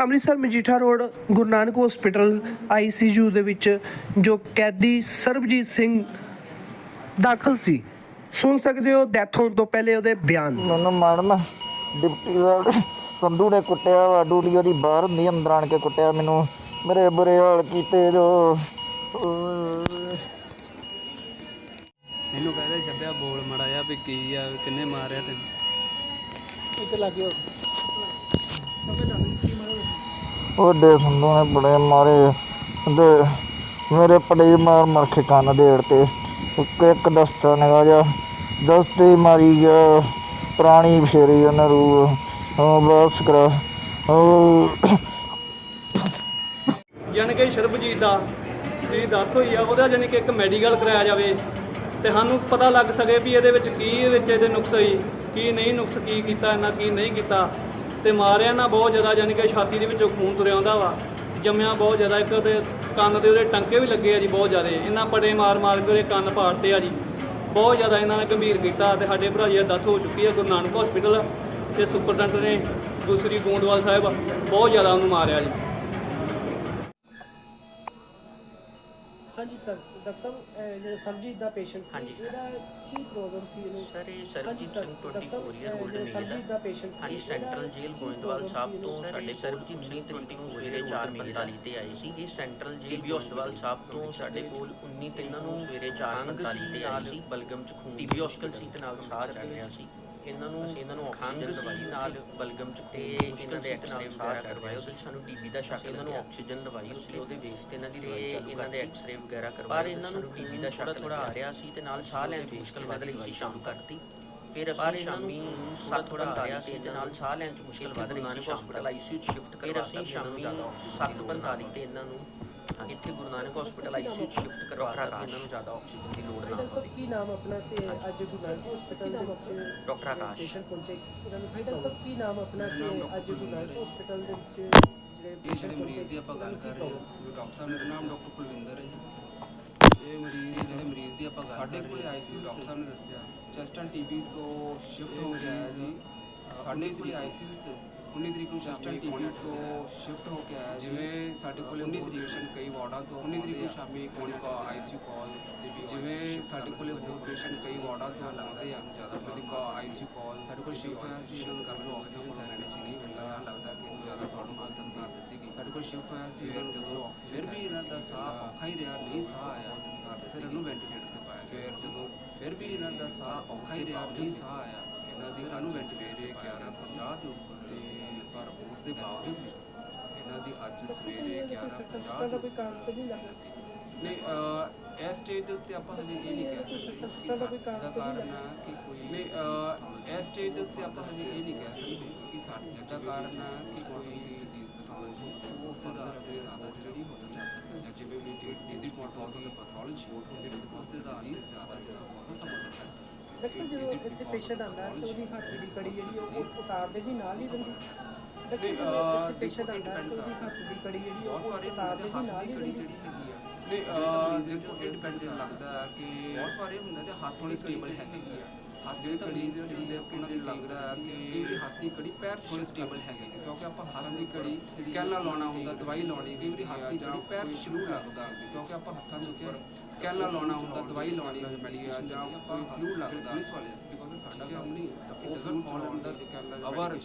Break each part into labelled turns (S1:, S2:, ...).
S1: Amritsar Majitha road Guru Nanak hospital ICU ਦੇ ਵਿੱਚ ਜੋ ਕੈਦੀ ਸਰਬਜੀਤ ਸਿੰਘ ਦਾਖਲ ਸੀ। ਸੁਣ ਸਕਦੇ ਹੋ ਡੈਥ ਹੋਣ ਤੋਂ ਪਹਿਲੇ ਉਹਦੇ ਬਿਆਨ।
S2: ਮੈਨੂੰ ਮੈਡਮ ਡਿਪਟੀ ਸਾਹਿਬ ਸੰਧੂ ਨੇ ਕੁੱਟਿਆ ਵਾ ਡਿਊਟੀ ਉਹਦੀ ਬਾਹਰ ਹੁੰਦੀ ਅੰਦਰ ਆਣ ਕੇ ਕੁੱਟਿਆ ਮੈਨੂੰ। ਮੇਰੇ ਬੁਰੇ ਹਾਲ ਕੀਤੇ ਜੋ।
S3: ਇਹਨੂੰ ਕਹਿੰਦੇ ਛੱਡਿਆ ਬੋਲ ਮੜਾ ਜਾ ਵੀ ਕੀ ਆ ਕਿੰਨੇ ਮਾਰਿਆ ਤੈਨੂੰ।
S2: ਵੱਡੇ ਸੰਧੂ ਨੇ ਬੜੇ ਮਾਰੇ ਤੇ ਮੇਰੇ ਪੜੇ ਮਾਰ ਮਾਰ ਕੇ ਕੰਨ ਦੇੜ ਤੇ। ਇੱਕ ਇੱਕ ਦਸਤਾ ਨਿਕਾ ਜਾ ਦਸਤੇ ਮਾਰੀ ਗਿਆ, ਪ੍ਰਾਣੀ ਫੇਰੀ ਉਹਨੇ ਰੂ ਹਾਂ ਬਸ ਕਰ ਹਾਂ
S3: ਜਾਣੀ ਕਿ ਸਰਬਜੀਤ ਦਾ ਜਿਹੜੀ ਡੈਥ ਹੋਈ ਆ, ਉਹਦਾ ਜਾਣੀ ਕਿ ਇੱਕ ਮੈਡੀਕਲ ਕਰਾਇਆ ਜਾਵੇ। ਤੇ ਸਾਨੂੰ ਪਤਾ ਲੱਗ ਸਕੇ ਵੀ ਇਹਦੇ ਵਿੱਚ ਕੀ ਇਹਦੇ ਵਿੱਚ ਇਹਦੇ ਨੁਕਸ ਹੋਈ, ਕੀ ਨਹੀਂ ਨੁਕਸ, ਕੀ ਕੀਤਾ ਇਹਨਾਂ ਕੀ ਨਹੀਂ ਕੀਤਾ। ਤੇ ਮਾਰਿਆ ਨਾ ਬਹੁਤ ਜ਼ਿਆਦਾ, ਜਾਣੀ ਕਿ ਛਾਤੀ ਦੇ ਵਿੱਚੋਂ ਖੂਨ ਤੁਰਿਆ ਆਉਂਦਾ ਵਾ। ਜੰਮਿਆ ਬਹੁਤ ਜ਼ਿਆਦਾ, ਇੱਕ ਤੇ ਕੰਨ ਦੇ ਉਹਦੇ ਟੰਕੇ ਵੀ ਲੱਗੇ ਆ ਜੀ ਬਹੁਤ ਜ਼ਿਆਦਾ। ਇਹਨਾਂ ਪੜੇ ਮਾਰ ਮਾਰ ਕੇ ਉਹਦੇ ਕੰਨ ਪਾੜਤੇ ਆ ਜੀ। ਬਹੁਤ ਜ਼ਿਆਦਾ ਇਹਨਾਂ ਨੇ ਗੰਭੀਰ ਕੀਤਾ ਤੇ ਸਾਡੇ ਭਰਾ ਜੀ ਦੀ ਡੈਥ ਹੋ ਚੁੱਕੀ ਹੈ ਗੁਰੂ ਨਾਨਕ ਹਸਪੀਟਲ ਤੇ ਸੁਪਰਡੈਂਟ ਨੇ ਦੂਸਰੀ ਗੋਂਦਵਾਲ ਸਾਹਿਬ ਬਹੁਤ ਜ਼ਿਆਦਾ ਉਹਨੂੰ ਮਾਰਿਆ ਜੀ।
S1: ਹਾਂਜੀ ਸਰ ਡਾਕਟਰ ਸਾਹਿਬ ਜਿਹੜਾ ਸਰਬਜੀਤ ਦਾ ਪੇਸ਼ੈਂਟ
S4: ਹਾਂਜੀ।
S1: ਇਹਦਾ ਕੀ ਪ੍ਰੋਬਲਮ ਸੀ ਇਹਨੂੰ?
S4: ਸਰ ਇਹ ਸਰਬਜੀਤ
S1: ਸਰ,
S4: ਸਿੰਘ
S1: ਡਾਕਟਰ
S4: 24
S1: ਸਾਹਿਬ,
S4: ਕੋਰੀਅਰ
S1: ਇਹ
S4: ਗੋਲਡਨ
S1: ਜਿਹੜਾ ਸਰਬਜੀਤ ਦਾ patient ਸੀ,
S4: ਹਾਂਜੀ ਸੈਂਟਰਲ ਜੇਲ੍ਹ
S1: ਕੀ
S4: ਗੋਇੰਦਵਾਲ
S1: problem
S4: ਸਾਹਿਬ
S1: ਸੀ
S4: ਤੋਂ
S1: ਇਹਨੂੰ?
S4: ਸਾਡੇ ਸਰਬਜੀਤ ਸਿੰਘ ਤਰੀਕ ਨੂੰ ਸਵੇਰੇ 4:45 ਤੇ ਆਏ ਸੀ ਇਹ ਸੈਂਟਰਲ ਜੇਲ੍ਹ ਗੋਇੰਦਵਾਲ ਸਾਹਿਬ ਤੋਂ ਸਾਡੇ ਕੋਲ 19 ਤੇ ਇਹਨਾਂ ਨੂੰ ਸਵੇਰੇ 4:45 ਤੇ ਆਏ ਸੀ। ਬਲਗਮ ਚ ਖੂਨ ਟੀਬੀ ਹਸਪੀਟਲ ਸੀ ਤੇ ਨਾਲ ਸਾਹ ਚੱਲ ਰਿਹਾ ਸੀ। ਇਹਨਾਂ ਨੂੰ ਇਹਨਾਂ ਨੂੰ ਆਕਸੀਜਨ ਦਵਾਈ ਨਾਲ ਬਲਗਮ ਚ ਤੇ ਇਹਨਾਂ ਦੇ ਐਕਸਰੇ ਵਗੈਰਾ ਕਰਵਾਏ ਉਹਦੇ ਸਾਨੂੰ ਟੀਬੀ ਦਾ ਸ਼ੱਕ ਇਹਨਾਂ ਨੂੰ ਆਕਸੀਜਨ ਦਵਾਈ ਉਸ ਉਹਦੇ ਬੇਸ ਤੇ ਇਹਨਾਂ ਦੀ ਦਵਾਈ ਚਾਲੂ ਇਹਨਾਂ ਦੇ ਐਕਸਰੇ ਵਗੈਰਾ ਕਰਵਾਏ ਪਰ ਇਹਨਾਂ ਨੂੰ ਟੀਬੀ ਦਾ ਸ਼ੱਕ ਥੋੜਾ ਆ ਰਿਹਾ ਸੀ ਤੇ ਨਾਲ ਸਾਹ ਲੈਣ ਚ ਮੁਸ਼ਕਲ ਵੱਧ ਰਹੀ ਸੀ। ਸ਼ਾਮ ਕਰਤੀ। ਫਿਰ ਅਸੀਂ ਸ਼ਾਮੀ ਸੱਤ ਥੋੜਾ ਆ ਰਿਹਾ ਸੀ ਤੇ ਨਾਲ ਸਾਹ ਲੈਣ ਚ ਮੁਸ਼ਕਲ ਵੱਧ ਰਹੀ ਸੀ। ਹਸਪੀਟਲ ਆਈਸੀਯੂ ਚ ਸ਼ਿਫਟ ਕਰਵਾ ਅਸੀਂ ਸ਼ਾਮੀ 7:45 ਤੇ ਇਹਨਾਂ ਨੂੰ ਇੱਥੇ Guru Nanak hospital ICU shift ਕਰਵਾ ਕੇ ਇਹਨਾਂ ਨੂੰ ਜ਼ਿਆਦਾ ਆਕਸੀਜਨ ਦੀ ਲੋੜ ਨਾ ਪਵੇ
S1: ਕੀ ਨਾਮ ਆਪਣਾ ਤੇ ਅੱਜ ਗੁਰੂ ਨਾਨਕ ਹਸਪੀਟਲ ਦੇ ਵਿੱਚ
S4: ਡਾਕਟਰ ਆਕਾਸ਼।
S1: ਪੇਸ਼ੈਂਟ ਪਹੁੰਚੇ ਉਹਨਾਂ ਨੂੰ ਡਾਕਟਰ ਸਾਹਿਬ ਕੀ ਨਾਮ ਆਪਣਾ ਤੇ ਅੱਜ ਗੁਰੂ ਨਾਨਕ ਹਸਪੀਟਲ ਦੇ ਵਿੱਚ ਜਿਹੜੇ
S5: ਜਿਹੜੇ ਮਰੀਜ਼ ਦੀ ਆਪਾਂ ਗੱਲ ਕਰ ਰਹੇ ਹਾਂ ਡਾਕਟਰ ਸਾਹਿਬ ਮੇਰਾ ਨਾਮ ਡਾਕਟਰ ਕੁਲਵਿੰਦਰ ਹੈ ਜੀ। ਇਹ ਮਰੀਜ਼ ਜਿਹੜੇ ਮਰੀਜ਼ ਦੀ ਆਪਾਂ ਗੱਲ ਸਾਡੇ ਕੋਲ ਆਈਸੀਯੂ ਡਾਕਟਰ ਸਾਹਿਬ ਨੇ ਦੱਸਿਆ। ਚੈਸਟ ਐਂਡ ਟੀਬੀ ਤੋਂ ਸ਼ਿਫਟ ਹੋ ਗਿਆ ਜੀ। ਸਾਡੇ ਕੋਲ ਆਈਸੀਯੂ ਤੇ 19 ਤਰੀਕ ਨੂੰ ਐਂਡ ਟੀਬੀ ਤੋਂ ਸ਼ਿਫਟ ਹੋ ਕੇ ਆਇਆ ਜਿਵੇਂ ਸਾਡੇ ਕੋਲ 19 ਤਰੀਕ ਪੇਸ਼ੈਂਟ ਕਈ ਵਾਰਡਾਂ ਤੋਂ 19 ਤਰੀਕ ਨੂੰ ਸ਼ਾਮੀ ਕੋਈ ਕਾ ਆਈਸੀਯੂ ਕਾਲ ਜਿਵੇਂ ਸਾਡੇ ਕੋਲੇ ਹੋਰ ਪੇਸ਼ੈਂਟ ਕਈ ਵਾਰਡਾਂ ਤੋਂ ਲੱਗਦੇ ਆ। ਜ਼ਿਆਦਾ ਕਦੀ ਕਾ ਆਈਸੀਯੂ ਕਾਲ ਸਾਡੇ ਕੋਲ ਸ਼ਿਫਟ ਹੋਇਆ ਸੀ ਸ਼ੁਰੂ ਕਰਨ ਨੂੰ ਆਕਸੀਜਨ ਸੀ ਨਹੀਂ ਮਿਲਦਾ ਲੱਗਦਾ ਕਿ ਇਹਨੂੰ ਜ਼ਿਆਦਾ ਪ੍ਰੋਬਲਮ ਆ ਸਕਦੀ ਦਿੱਤੀ ਸਾਡੇ ਕੋਲ ਸ਼ਿਫਟ ਹੋਇਆ ਸੀ। ਜਦੋਂ ਫਿਰ ਵੀ ਇਹਨਾਂ ਦਾ ਸਾਹ ਔਖਾ ਹੀ ਰਿਹਾ ਨਹੀਂ ਸਾਹ ਆਇਆ। ਫਿਰ ਇਹਨੂੰ ਵੈਂਟੀਲੇਟਰ ਤੇ ਪਾਇਆ। ਫਿਰ ਜਦੋਂ ਫਿਰ ਵੀ ਇਹਨਾਂ ਦਾ ਸਾਹ ਔਖਾ ਹੀ ਰਿਹਾ ਨਹੀਂ ਸਾਹ ਆਇਆ। ਇਹਨਾਂ ਦੀ ਸਾਨੂੰ ਵੈਂਟੀਲੇਟਰ 1150 ਦੇ ਉੱਪਰ ਤੇ ਪਰ ਉਸ ਦੇ ਬਾਵਜੂਦ ਵੀ ਇਹਨਾਂ ਦੀ ਅੱਜ ਸਵੇਰੇ 1150
S1: ਦਾ ਕੋਈ ਕਾਰਨ ਤਾਂ ਨਹੀਂ ਲੱਗਦਾ।
S5: ਨਹੀਂ ਇਸ ਸਟੇਜ ਦੇ ਉੱਤੇ ਆਪਾਂ ਹਜੇ ਇਹ ਨਹੀਂ ਕਹਿ ਸਕਦੇ ਕਿ
S1: ਦਾ ਕੋਈ ਕਾਰਨ
S5: ਸਾਡਾ ਕਾਰਨ ਆ ਕਿ ਕੋਈ ਨਹੀਂ ਇਸ ਸਟੇਜ ਦੇ ਉੱਤੇ ਆਪਾਂ ਹਜੇ ਇਹ ਨਹੀਂ ਕਹਿ ਸਕਦੇ ਕਿ ਸਾਡਾ ਦਾ ਕਾਰਨ ਆ ਕਿ ਕੋਈ ਡਿਜ਼ੀਜ਼ ਪੈਥੋਲੋਜੀ ਉਹ ਫਰਦਰ ਅੱਗੇ ਜ਼ਿਆਦਾ ਜਿਹੜੀ ਹੋ। ਜਾਂਦੀ ਹੈ। ਜਿਵੇਂ ਵੀ ਡਿਜ਼ੀਜ਼ ਮੋਟੋਲੋਜੀ ਪੈਥੋਲੋਜੀ ਜਿਹੜੇ ਉਸ ਦੇ ਦਾ ਜ਼ਿਆਦਾ ਜਿਹੜਾ ਹੋ ਸਕਦਾ ਹੈ।
S1: ਡਾਕਟਰ ਜਦੋਂ ਇੱਥੇ ਪੇਸ਼ੈਂਟ ਆਉਂਦਾ ਹੈ ਤਾਂ ਉਹਦੀ ਹੱਥ ਦੀ ਕੜੀ ਜਿਹੜੀ ਉਹ ਉਤਾਰਦੇ ਵੀ ਨਾਲ ਹੀ ਦਿੰਦੀ
S5: ਨਹੀਂ,
S1: ਜਦੋਂ
S5: ਅਹ,
S1: ਇੱਥੇ ਪੇਸ਼ੈਂਟ ਆਉਂਦਾ ਹੈ ਤਾਂ ਉਹਦੀ ਹੱਥ ਦੀ ਕੜੀ ਜਿਹੜੀ ਉਹ
S5: ਬਹੁਤ ਸਾਰੇ
S1: ਉਤਾਰਦੇ ਵੀ
S5: ਹੱਥ ਦੀ ਕੜੀ ਜਿਹੜੀ ਹੈਗੀ ਆ। ਨਹੀਂ ਦੇਖੋ ਇਹ ਡਿਪੈਂਡ ਲੱਗਦਾ ਕਿ ਬਹੁਤ ਸਾਰੇ ਹੁੰਦੇ ਤੇ ਹੱਥ ਥੋੜੀ ਸਟੇਬਲ ਹੈਗੀ ਆ। ਹੱਥ ਜਿਹੜੀ ਕੜੀ ਦੇ ਜਿਹੜੀ ਦੇਖ ਕੇ ਮੈਨੂੰ ਲੱਗਦਾ ਕਿ ਇਹ ਹੱਥ ਦੀ ਕੜੀ ਪੈਰ ਥੋੜੇ ਸਟੇਬਲ ਹੈਗੇ ਨੇ ਕਿਉਂਕਿ ਆਪਾਂ ਹੱਥ ਦੀ ਕੜੀ ਕੈਲਾ ਲਾਉਣਾ ਹੁੰਦਾ ਦਵਾਈ ਲਾਉਣੀ ਕਈ ਵਾਰੀ ਹੱਥ ਦੀ ਕੜੀ ਪੈਰ ਸ਼ੁਰੂ ਲੱਗਦਾ ਕਿਉਂਕਿ ਆਪਾਂ ਹੱਥਾਂ ਦੇ ਉੱਤੇ ਕੈਲਾ ਲਾਉਣਾ ਹੁੰਦਾ ਦਵਾਈ ਲਾਉਣੀ ਹੁੰਦੀ ਆ ਜਾਂ ਕੋਈ ਫਲੂ ਲੱਗਦਾ। ਬਿਕੋਜ਼ ਸਾਡਾ ਕੰਮ ਨਹੀਂ ਉਹ doesn't fall under our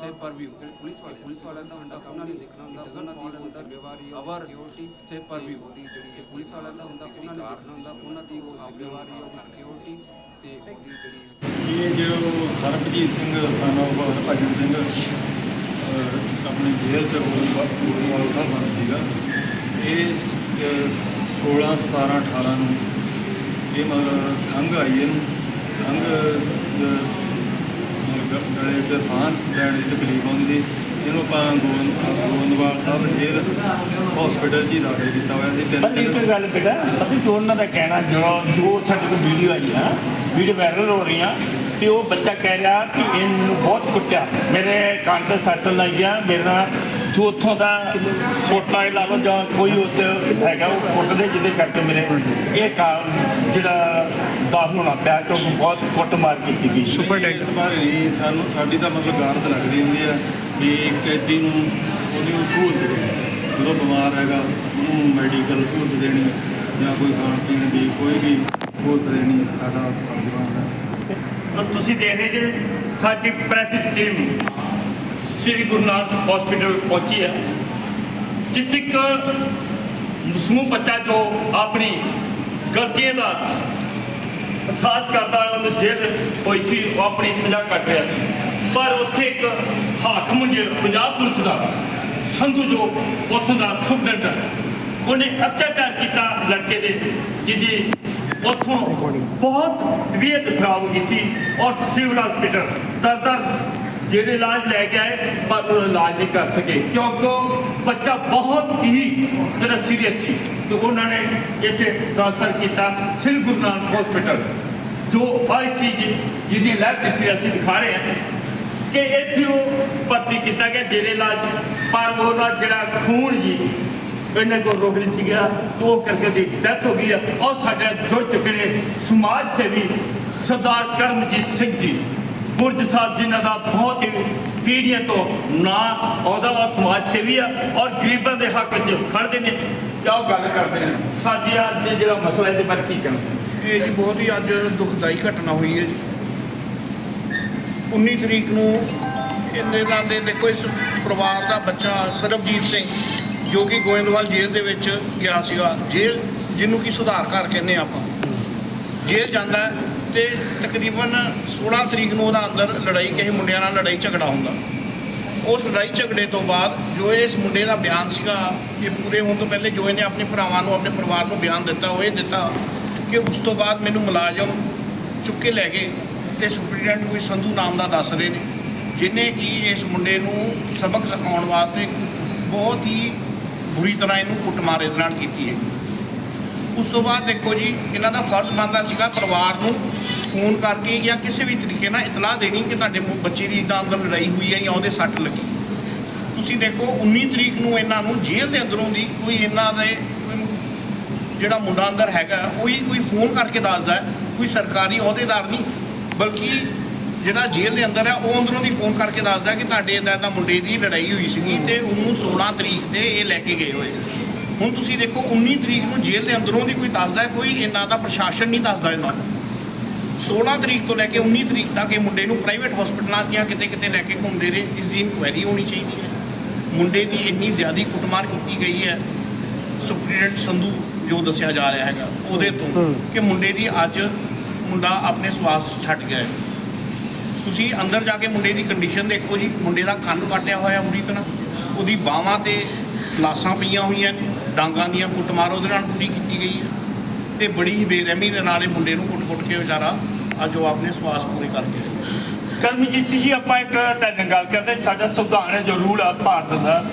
S5: say purview police ਵਾਲੇ ਪੁਲਿਸ ਵਾਲਿਆਂ ਦਾ ਹੁੰਦਾ ਉਹਨਾਂ ਨੇ ਦੇਖਣਾ ਹੁੰਦਾ ਉਹਨਾਂ ਦੀ ਹੁੰਦਾ। ਜ਼ਿੰਮੇਵਾਰੀ ਅਵਰ ਸਿਕਿਉਰਿਟੀ ਸੇ ਪਰਵਿਊ ਦੀ ਜਿਹੜੀ ਪੁਲਿਸ ਵਾਲਿਆਂ ਦਾ ਹੁੰਦਾ ਉਹਨਾਂ ਨੇ ਦੇਖਣਾ ਹੁੰਦਾ ਉਹਨਾਂ ਦੀ ਉਹ ਜ਼ਿੰਮੇਵਾਰੀ ਉਹ ਸਿਕਿਉਰਿਟੀ ਤੇ ਉਹਦੀ ਜਿਹੜੀ
S6: ਇਹ ਜੋ ਸਰਬਜੀਤ ਸਿੰਘ ਸਾਨੂੰ ਹਰਭਜਨ ਸਿੰਘ ਆਪਣੀ ਜੇਲ੍ਹ ਚ ਗੋਲਵਾਲ ਸਾਹਿਬ ਬੰਦ ਸੀਗਾ। ਇਹ ਸ- 16 17 18 ਨੂੰ ਇਹ ਮਤਲਬ ਖੰਘ ਆਈ ਇਹਨੂੰ। ਅਹ, ਮਤਲਬ ਗਲੇ 'ਚ ਸਾਹ ਲੈਣ ਦੀ ਤਕਲੀਫ ਆਉਂਦੀ ਸੀ। ਇਹਨੂੰ ਆਪਾਂ ਗੋਬਿੰਦ ਗੋਬਿੰਦਵਾਲ ਸਾਹਿਬ ਜੇਲ੍ਹ ਹਸਪੀਟਲ 'ਚ ਹੀ ਦਾਖਲ ਕੀਤਾ ਹੋਇਆ ਸੀ।
S7: ਪਰ ਇੱਕ ਗੱਲ ਬੇਟਾ ਅਸੀਂ ਜੋ ਉਹਨਾਂ ਦਾ ਕਹਿਣਾ ਜੋ ਜੋ ਸਾਡੇ ਕੋਲ ਵੀਡੀਓ ਆਈ ਆ ਵੀਡੀਓ ਵਾਇਰਲ ਹੋ ਰਹੀਆਂ ਤੇ ਉਹ ਬੱਚਾ ਕਹਿ ਰਿਹਾ ਕਿ ਇਹਨੂੰ ਬਹੁਤ ਕੁੱਟਿਆ। ਮੇਰੇ ਕੰਨ ਤੇ ਸੱਟ ਲੱਗੀ ਆ ਮੇਰੇ ਜੋ ਉੱਥੋਂ ਦਾ ਛੋਟਾ ਲਾ ਲਓ ਜਾਂ ਕੋਈ ਉੱਤੇ ਹੈਗਾ ਉਹ ਕੁੱਟਦੇ ਜਿਹਦੇ ਕਰਕੇ ਮੇਰੇ ਇਹ ਕਾਰਨ ਜਿਹੜਾ ਦਾਖਲ ਹੋਣਾ ਪਿਆ ਕਿਉਂਕਿ ਬਹੁਤ ਕੁੱਟ ਮਾਰ ਕੀਤੀ ਗਈ
S6: ਸੁਪਰ ਟੈਕਸ ਬਾਰੇ ਸਾਨੂੰ ਸਾਡੀ ਤਾਂ ਮਤਲਬ ਗਾਰਦ ਲੱਗਦੀ ਹੁੰਦੀ ਆ ਕਿ ਕੈਦੀ ਨੂੰ ਉਹਦੀ ਸਹੂਲਤ ਦੇਣੀ ਜਦੋਂ ਬਿਮਾਰ ਹੈਗਾ ਉਹਨੂੰ ਮੈਡੀਕਲ ਸਹੂਲਤ ਦੇਣੀ ਜਾਂ ਕੋਈ ਖਾਣ ਪੀਣ ਦੀ ਕੋਈ ਵੀ ਸਹੂਲਤ ਦੇਣੀ ਸਾਡਾ ਫਰਜ਼ ਬਣਦਾ
S7: ਤਾਂ ਤੁਸੀਂ ਦੇਖ ਰਹੇ ਜੇ ਸਾਡੀ press team Shri Guru Nanak hospital ਪਹੁੰਚੀ ਹੈ। ਜਿੱਥੇ ਇੱਕ ਮਾਸੂਮ ਬੱਚਾ ਜੋ ਆਪਣੀ ਗਲਤੀਆਂ ਦਾ ਅਹਿਸਾਸ ਕਰਦਾ ਉਹਨੂੰ ਜੇਲ੍ਹ ਹੋਈ ਸੀ, ਉਹ ਆਪਣੀ ਸਜ਼ਾ ਕੱਟ ਰਿਹਾ ਸੀ। ਪਰ ਉੱਥੇ ਇੱਕ ਹਾਕਮ ਜੇ ਪੰਜਾਬ ਪੁਲਿਸ ਦਾ, ਸੰਧੂ ਜੋ ਉੱਥੋਂ ਦਾ ਸੁਪਰਡੈਂਟ ਉਹਨੇ ਅਤਿਆਚਾਰ ਕੀਤਾ ਲੜਕੇ ਦੇ, ਜਿਹਦੀ ਉੱਥੋਂ ਬਹੁਤ ਤਬੀਅਤ ਖਰਾਬ ਹੋ ਗਈ ਸੀ ਔਰ ਸਿਵਲ ਹਸਪੀਟਲ ਦਰ ਜਿਹੜੇ ਇਲਾਜ ਲੈ ਕੇ ਆਏ, ਪਰ ਉਹ ਇਲਾਜ ਨਹੀਂ ਕਰ ਸਕੇ। ਕਿਉਂਕਿ ਬੱਚਾ ਬਹੁਤ ਹੀ ਜਿਹੜਾ ਸੀਰੀਅਸ ਸੀ। ਤੇ ਉਹਨਾਂ ਨੇ ਇੱਥੇ ਟ੍ਰਾਂਸਫਰ ਕੀਤਾ ਸ੍ਰੀ ਗੁਰੂ ਨਾਨਕ ਹਸਪੀਟਲ ਜੋ ਆਈਸੀਜੀ ਜਿਹਦੀ ਲੈਬ ਤਸਵੀਰ ਅਸੀਂ ਦਿਖਾ ਰਹੇ ਹਾਂ, ਕਿ ਇੱਥੇ ਉਹ ਭਰਤੀ ਕੀਤਾ ਗਿਆ ਜੇਰੇ ਇਲਾਜ। ਪਰ ਉਹਦਾ ਜਿਹੜਾ ਖੂਨ ਜੀ, ਇਹਨਾਂ ਕੋਲ ਰੋਗ ਨਹੀਂ ਸੀਗਾ ਤੇ ਉਹ ਕਰਕੇ ਦੀ ਡੈਥ ਹੋ ਗਈ ਆ। ਔਰ ਸਾਡੇ ਜੁੜ ਚੁੱਕੇ ਨੇ ਸਮਾਜ ਸੇਵੀ ਸਰਦਾਰ ਕਰਮਜੀਤ ਸਿੰਘ ਜੀ। ਗੁਰਜ ਸਾਹਿਬ ਜਿਨ੍ਹਾਂ ਦਾ ਬਹੁਤ ਹੀ ਪੀੜ੍ਹੀਆਂ ਤੋਂ ਨਾਂ ਆਉਂਦਾ ਔਰ ਸਮਾਜ ਸੇਵੀ ਆ ਔਰ ਗਰੀਬਾਂ ਦੇ ਹੱਕ 'ਚ ਖੜਦੇ ਨੇ। ਤੇ ਉਹ ਗੱਲ ਕਰਦੇ ਨੇ? ਸਾਡੀ ਅੱਜ ਦੇ ਜਿਹੜਾ ਮਸਲਾ ਇਹਦੇ ਬਾਰੇ ਕੀ ਕਹਿਣਾ?
S8: ਇਹ ਜੀ ਬਹੁਤ ਹੀ ਅੱਜ ਦੁਖਦਾਈ ਘਟਨਾ ਹੋਈ ਹੈ ਜੀ। 19 ਤਰੀਕ ਨੂੰ ਇਹਨਾਂ ਦੇ ਦੇਖੋ, ਇਸ ਪਰਿਵਾਰ ਦਾ ਬੱਚਾ ਸਰਬਜੀਤ ਸਿੰਘ, ਜੋ ਕਿ ਗੋਇੰਦਵਾਲ ਜੇਲ੍ਹ ਦੇ ਵਿੱਚ ਗਿਆ ਸੀਗਾ। ਜੇਲ੍ਹ ਜਿਹਨੂੰ ਕਿ ਸੁਧਾਰ ਘਰ ਕਹਿੰਦੇ ਆਪਾਂ। ਜੇਲ੍ਹ ਜਾਂਦਾ ਤੇ ਤਕਰੀਬਨ 16 ਤਰੀਕ ਨੂੰ ਉਹਦਾ ਅੰਦਰ ਲੜਾਈ, ਕਿਸੇ ਮੁੰਡਿਆਂ ਨਾਲ ਲੜਾਈ ਝਗੜਾ ਹੁੰਦਾ। ਉਸ ਲੜਾਈ ਝਗੜੇ ਤੋਂ ਬਾਅਦ ਜੋ ਇਸ ਮੁੰਡੇ ਦਾ ਬਿਆਨ ਸੀਗਾ ਇਹ ਪੂਰੇ ਹੋਣ ਤੋਂ ਪਹਿਲੇ ਜੋ ਇਹਨੇ ਆਪਣੇ ਭਰਾਵਾਂ ਨੂੰ, ਆਪਣੇ ਪਰਿਵਾਰ ਨੂੰ ਬਿਆਨ ਦਿੱਤਾ, ਉਹ ਇਹ ਦਿੱਤਾ ਕਿ ਉਸ ਤੋਂ ਬਾਅਦ ਮੈਨੂੰ ਮੁਲਾਜ਼ਮ ਚੁੱਕ ਕੇ ਲੈ ਗਏ ਤੇ ਸੁਪਰੀਡੈਂਟ ਕੋਈ ਸੰਧੂ ਨਾਮ ਦਾ ਦੱਸ ਰਹੇ ਨੇ, ਜਿਨੇ ਕਿ ਇਸ ਮੁੰਡੇ ਨੂੰ ਸਬਕ ਸਿਖਾਉਣ ਵਾਸਤੇ ਬਹੁਤ ਹੀ ਬੁਰੀ ਤਰ੍ਹਾਂ ਇਹਨੂੰ ਕੁੱਟਮਾਰ ਇਹਦੇ ਨਾਲ ਕੀਤੀ ਹੈ ਉਸ ਤੋਂ ਬਾਅਦ ਦੇਖੋ ਜੀ, ਇਹਨਾਂ ਦਾ ਫਰਜ਼ ਬਣਦਾ ਸੀਗਾ ਪਰਿਵਾਰ ਨੂੰ ਫੋਨ ਕਰਕੇ ਜਾਂ ਕਿਸੇ ਵੀ ਤਰੀਕੇ ਨਾਲ ਇਤਲਾਹ ਦੇਣੀ ਕਿ ਤੁਹਾਡੇ ਬੱਚੇ ਦੀ ਇਦਾਂ ਅੰਦਰ ਲੜਾਈ ਹੋਈ ਹੈ ਜਾਂ ਉਹਦੇ ਸੱਟ ਲੱਗੀ। ਤੁਸੀਂ ਦੇਖੋ 19 ਤਰੀਕ ਨੂੰ ਇਹਨਾਂ ਨੂੰ ਜੇਲ੍ਹ ਦੇ ਅੰਦਰੋਂ ਦੀ ਕੋਈ ਇਹਨਾਂ ਦੇ ਜਿਹੜਾ ਮੁੰਡਾ ਅੰਦਰ ਹੈਗਾ, ਉਹੀ ਕੋਈ ਫੋਨ ਕਰਕੇ ਦੱਸਦਾ ਕੋਈ ਸਰਕਾਰੀ ਅਹੁਦੇਦਾਰ ਨਹੀਂ, ਬਲਕਿ ਜਿਹੜਾ ਜੇਲ੍ਹ ਦੇ ਅੰਦਰ ਹੈ, ਉਹ ਅੰਦਰੋਂ ਦੀ ਫੋਨ ਕਰਕੇ ਦੱਸਦਾ ਕਿ ਤੁਹਾਡੇ ਇਦਾਂ ਦਾ ਮੁੰਡੇ ਦੀ ਲੜਾਈ ਹੋਈ ਸੀਗੀ ਤੇ ਉਹਨੂੰ 16 ਤਰੀਕ ਤੇ ਇਹ ਲੈ ਕੇ ਗਏ ਹੋਏ ਹੁਣ ਤੁਸੀਂ ਦੇਖੋ 19 ਤਰੀਕ ਨੂੰ ਜੇਲ੍ਹ ਦੇ ਅੰਦਰੋਂ ਦੀ ਕੋਈ ਦੱਸਦਾ ਕੋਈ ਇਹਨਾਂ ਦਾ ਪ੍ਰਸ਼ਾਸਨ ਨਹੀਂ ਦੱਸਦਾ ਇਹਨਾਂ ਨੂੰ। 16 ਤਰੀਕ ਤੋਂ ਲੈ ਕੇ 19 ਤਰੀਕ ਤੱਕ ਇਹ ਮੁੰਡੇ ਨੂੰ ਪ੍ਰਾਈਵੇਟ ਹਸਪਤਾਲਾਂ ਦੀਆਂ ਕਿਤੇ ਕਿਤੇ ਲੈ ਕੇ ਘੁੰਮਦੇ ਰਹੇ ਇਸ ਦੀ ਇਨਕੁਆਇਰੀ ਹੋਣੀ ਚਾਹੀਦੀ ਹੈ। ਮੁੰਡੇ ਦੀ ਇੰਨੀ ਜ਼ਿਆਦੀ ਕੁੱਟਮਾਰ ਕੀਤੀ ਗਈ ਹੈ ਸੁਪਰੀਡੈਂਟ ਸੰਧੂ ਜੋ ਦੱਸਿਆ ਜਾ ਰਿਹਾ ਹੈਗਾ ਉਹਦੇ ਤੋਂ ਕਿ ਮੁੰਡੇ ਦੀ ਅੱਜ ਮੁੰਡਾ ਆਪਣੇ ਸਵਾਸ ਛੱਡ ਗਿਆ ਤੁਸੀਂ ਅੰਦਰ ਜਾ ਕੇ ਮੁੰਡੇ ਦੀ ਕੰਡੀਸ਼ਨ ਦੇਖੋ ਜੀ ਮੁੰਡੇ ਦਾ ਕੰਨ ਪਾਟਿਆ ਹੋਇਆ ਬੁਰੀ ਤਰ੍ਹਾਂ ਉਹਦੀ ਬਾਹਾਂ ਤੇ ਲਾਸਾਂ ਪਈਆਂ ਹੋਈਆਂ ਨੇ ਡਾਂਗਾਂ ਦੀਆਂ ਕੁੱਟਮਾਰ ਉਹਦੇ ਨਾਲ ਪੂਰੀ ਕੀਤੀ ਗਈ ਹੈ। ਤੇ ਬੜੀ ਹੀ ਬੇਰਹਿਮੀ ਦੇ ਨਾਲ ਇਹ ਮੁੰਡੇ ਨੂੰ ਕੁੱਟ-ਕੁੱਟ ਕੇ ਵਿਚਾਰਾ ਅੱਜ ਉਹ ਆਪਣੇ ਸਵਾਸ ਪੂਰੇ ਕਰ ਗਿਆ
S7: ਕਰਮਜੀਤ ਸਿੰਘ ਜੀ ਆਪਾਂ ਇੱਕ ਤੁਹਾਡੇ ਨਾਲ ਗੱਲ ਕਰਦੇ ਸਾਡਾ ਸੰਵਿਧਾਨ ਹੈ ਜੋ ਰੂਲ ਆ ਭਾਰਤ ਦਾ।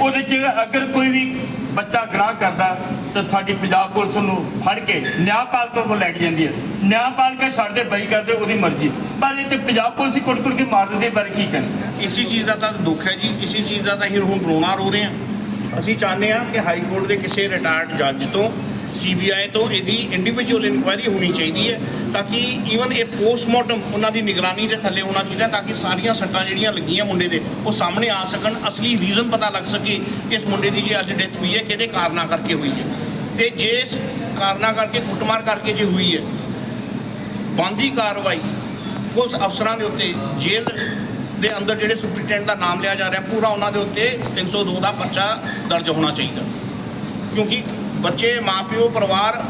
S7: ਉਹਦੇ 'ਚ ਅਗਰ ਕੋਈ ਵੀ ਬੱਚਾ ਗੁਨਾਹ ਕਰਦਾ ਤਾਂ ਸਾਡੀ ਪੰਜਾਬ ਪੁਲਿਸ ਨੂੰ ਫੜ ਕੇ ਨਿਆਂਪਾਲਕਾ ਕੋਲ ਲੈ ਕੇ ਜਾਂਦੀ ਹੈ। ਨਿਆਂਪਾਲਕਾ ਛੱਡਦੇ ਬਈ ਕਰਦੇ ਉਹਦੀ ਮਰਜ਼ੀ। ਪਰ ਇਹ ਤੇ ਪੰਜਾਬ ਪੁਲਿਸ ਹੀ ਕੁੱਟ-ਕੁੱਟ ਕੇ ਮਾਰ ਦਿੰਦੀ ਹੈ ਬਾਰੇ ਕੀ ਕਹਿਣਾ?
S8: ਇਸੇ ਚੀਜ਼ ਦਾ ਤਾਂ ਦੁੱਖ ਹੈ ਜੀ। ਇਸੇ ਚੀਜ਼ ਦਾ ਤਾਂ ਹੁਣ ਰੋਣਾ ਰੋ ਰਹੇ ਹਾਂ। ਅਸੀਂ ਚਾਹੁੰਦੇ ਹਾਂ ਕਿ ਹਾਈ ਕੋਰਟ ਦੇ ਕਿਸੇ ਰਿਟਾਇਰਡ ਜੱਜ ਤੋਂ ਸੀਬੀਆਈ ਤੋਂ ਇਹਦੀ ਇੰਡੀਵਿਜੂਅਲ ਇਨਕੁਆਇਰੀ ਹੋਣੀ ਚਾਹੀਦੀ ਹੈ ਤਾਂ ਕਿ ਈਵਨ ਇਹ ਪੋਸਟਮਾਰਟਮ ਉਹਨਾਂ ਦੀ ਨਿਗਰਾਨੀ ਦੇ ਥੱਲੇ ਹੋਣਾ ਚਾਹੀਦਾ ਤਾਂ ਕਿ ਸਾਰੀਆਂ ਸੱਟਾਂ ਜਿਹੜੀਆਂ ਲੱਗੀਆਂ ਮੁੰਡੇ ਦੇ ਉਹ ਸਾਹਮਣੇ ਆ ਸਕਣ, ਅਸਲੀ ਰੀਜ਼ਨ ਪਤਾ ਲੱਗ ਸਕੇ ਇਸ ਮੁੰਡੇ ਦੀ ਜੀ ਅੱਜ ਡੈਥ ਹੋਈ ਹੈ, ਕਿਹੜੇ ਕਾਰਨਾਂ ਕਰਕੇ ਹੋਈ ਹੈ। ਤੇ ਜੇ ਕਾਰਨਾਂ ਕਰਕੇ ਕੁੱਟਮਾਰ ਕਰਕੇ ਜੇ ਹੋਈ ਹੈ ਬੰਦੀ ਕਾਰਵਾਈ ਪੁਲਿਸ ਅਫਸਰਾਂ ਦੇ ਉੱਤੇ, ਜੇਲ੍ਹ ਦੇ ਅੰਦਰ ਜਿਹੜੇ ਸੁਪਰੀਟੈਂਡ ਦਾ ਨਾਮ ਲਿਆ ਜਾ ਰਿਹਾ, ਪੂਰਾ ਉਹਨਾਂ ਦੇ ਉੱਤੇ 302 ਦਾ ਪਰਚਾ ਦਰਜ ਹੋਣਾ ਚਾਹੀਦਾ। ਕਿਉਂਕਿ ਬੱਚੇ ਮਾਪਿਓ ਪਰਿਵਾਰ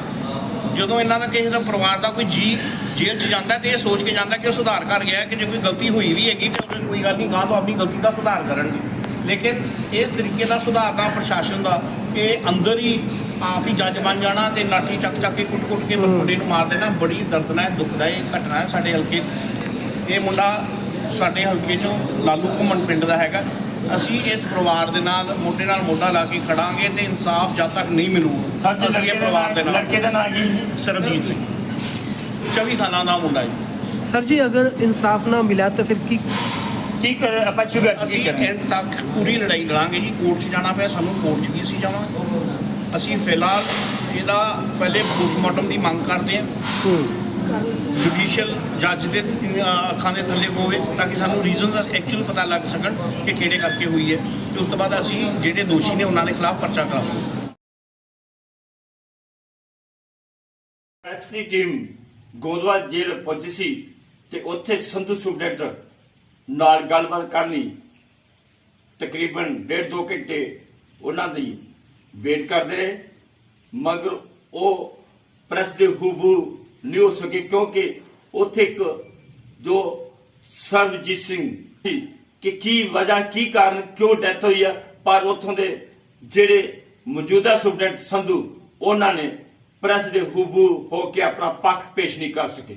S8: ਜਦੋਂ ਇਹਨਾਂ ਦਾ ਕਿਸੇ ਦਾ ਪਰਿਵਾਰ ਦਾ ਕੋਈ ਜੀ ਜੇਲ੍ਹ 'ਚ ਜਾਂਦਾ ਤੇ ਇਹ ਸੋਚ ਕੇ ਜਾਂਦਾ ਕਿ ਉਹ ਸੁਧਾਰ ਕਰ ਗਿਆ ਕਿ ਜੇ ਕੋਈ ਗਲਤੀ ਹੋਈ ਵੀ ਹੈਗੀ ਤੇ ਉਹਨੇ ਕੋਈ ਗੱਲ ਨਹੀਂ ਗਾਂ ਤੋਂ ਆਪਣੀ ਗਲਤੀ ਦਾ ਸੁਧਾਰ ਕਰਨਗੇ ਲੇਕਿਨ ਇਸ ਤਰੀਕੇ ਦਾ ਸੁਧਾਰ ਦਾ ਪ੍ਰਸ਼ਾਸਨ ਦਾ ਇਹ ਅੰਦਰ ਹੀ ਆਪ ਹੀ ਜੱਜ ਬਣ ਜਾਣਾ ਤੇ ਲਾਠੀ ਚੱਕ ਚੱਕ ਕੇ ਕੁੱਟ-ਕੁੱਟ ਕੇ ਮੁੰਡੇ ਨੂੰ ਮਾਰ ਦੇਣਾ ਬੜੀ ਦਰਦਨਾਕ ਦੁਖਦਾਈ ਘਟਨਾ ਹੈ ਸਾਡੇ ਹਲਕੇ। ਇਹ ਮੁੰਡਾ ਸਾਡੇ ਹਲਕੇ ਚੋਂ ਲਾਲੂ ਘੁੰਮਣ ਪਿੰਡ ਦਾ ਹੈਗਾ। ਅਸੀਂ ਇਸ ਪਰਿਵਾਰ ਦੇ ਨਾਲ ਮੋਢੇ ਨਾਲ ਮੋਢਾ ਲਾ ਕੇ ਖੜਾਂਗੇ ਤੇ ਇਨਸਾਫ ਜਦ ਤੱਕ ਨਹੀਂ ਮਿਲੂਗਾ।
S7: ਸਾਡੇ
S8: ਅਸੀਂ ਇਹ ਪਰਿਵਾਰ ਦੇ ਨਾਲ
S7: ਲੜਕੇ ਦਾ ਨਾਂ ਕੀ ਜੀ?
S8: ਸਰਬਜੀਤ ਸਿੰਘ। 24 ਸਾਲਾਂ ਦਾ ਮੁੰਡਾ ਹੈ
S1: ਸਰ ਜੀ ਅਗਰ ਇਨਸਾਫ ਨਾ ਮਿਲਾ ਤਾਂ ਫਿਰ ਕੀ
S7: ਕੀ ਕਰ ਆਪਾਂ ਸ਼ੁਗਰ ਕੀ
S8: ਅਸੀਂ
S7: ਕਰਨਾ?
S8: ਐਂਡ ਤੱਕ ਪੂਰੀ ਲੜਾਈ ਲੜਾਂਗੇ ਜੀ। ਕੋਰਟ 'ਚ ਜਾਣਾ ਪਿਆ ਸਾਨੂੰ ਕੋਰਟ 'ਚ ਵੀ ਅਸੀਂ ਜਾਵਾਂਗੇ। ਅਸੀਂ ਫਿਲਹਾਲ ਇਹਦਾ ਪਹਿਲੇ ਪੋਸਟਮਾਰਟਮ ਦੀ ਮੰਗ ਕਰਦੇ ਹਾਂ। ਜੁਡੀਸ਼ੀਅਲ ਜੱਜ ਦੇ ਅੱਖਾਂ ਦੇ ਥੱਲੇ ਹੋਵੇ ਤਾਂ ਕਿ ਸਾਨੂੰ ਰੀਜ਼ਨਸ ਐਕਚੁਅਲ ਪਤਾ ਲੱਗ ਸਕਣ ਕਿ ਕਿਹੜੇ ਕਰਕੇ ਹੋਈ ਹੈ ਤੇ ਉਸ ਤੋਂ ਬਾਅਦ ਅਸੀਂ ਜਿਹੜੇ ਦੋਸ਼ੀ ਨੇ ਉਹਨਾਂ ਦੇ ਖਿਲਾਫ ਪਰਚਾ ਕਰਾਵਾਂਗੇ
S7: ਐਸਟੀ ਟੀਮ ਗੋਦਵਾਲ ਜੇਲ੍ਹ ਪਹੁੰਚੀ ਸੀ ਤੇ ਉੱਥੇ ਸੰਧੂ ਸੁਪਰਡੈਂਟ ਨਾਲ ਗੱਲਬਾਤ ਕਰ ਲਈ। ਤਕਰੀਬਨ ਡੇਢ ਦੋ ਘੰਟੇ ਉਹਨਾਂ ਦੀ ਵੇਟ ਕਰਦੇ ਰਹੇ, ਮਗਰ ਉਹ ਪ੍ਰੈਸ ਦੇ ਹੂਬੂ ਨਹੀਂ ਹੋ ਸਕੇ ਕਿਉਂਕਿ ਉੱਥੇ ਇੱਕ ਜੋ ਸਰਬਜੀਤ ਸਿੰਘ ਸੀ, ਕਿ ਕੀ ਵਜ੍ਹਾ, ਕੀ ਕਾਰਨ, ਕਿਉਂ ਡੈਥ ਹੋਈ ਆ, ਪਰ ਉੱਥੋਂ ਦੇ ਜਿਹੜੇ ਮੌਜੂਦਾ ਸੁਪਰਡੈਂਟ ਸੰਧੂ, ਉਹਨਾਂ ਨੇ ਪ੍ਰੈਸ ਦੇ ਹੂਬੂ ਹੋ ਕੇ ਆਪਣਾ ਪੱਖ ਪੇਸ਼ ਨਹੀਂ ਕਰ ਸਕੇ।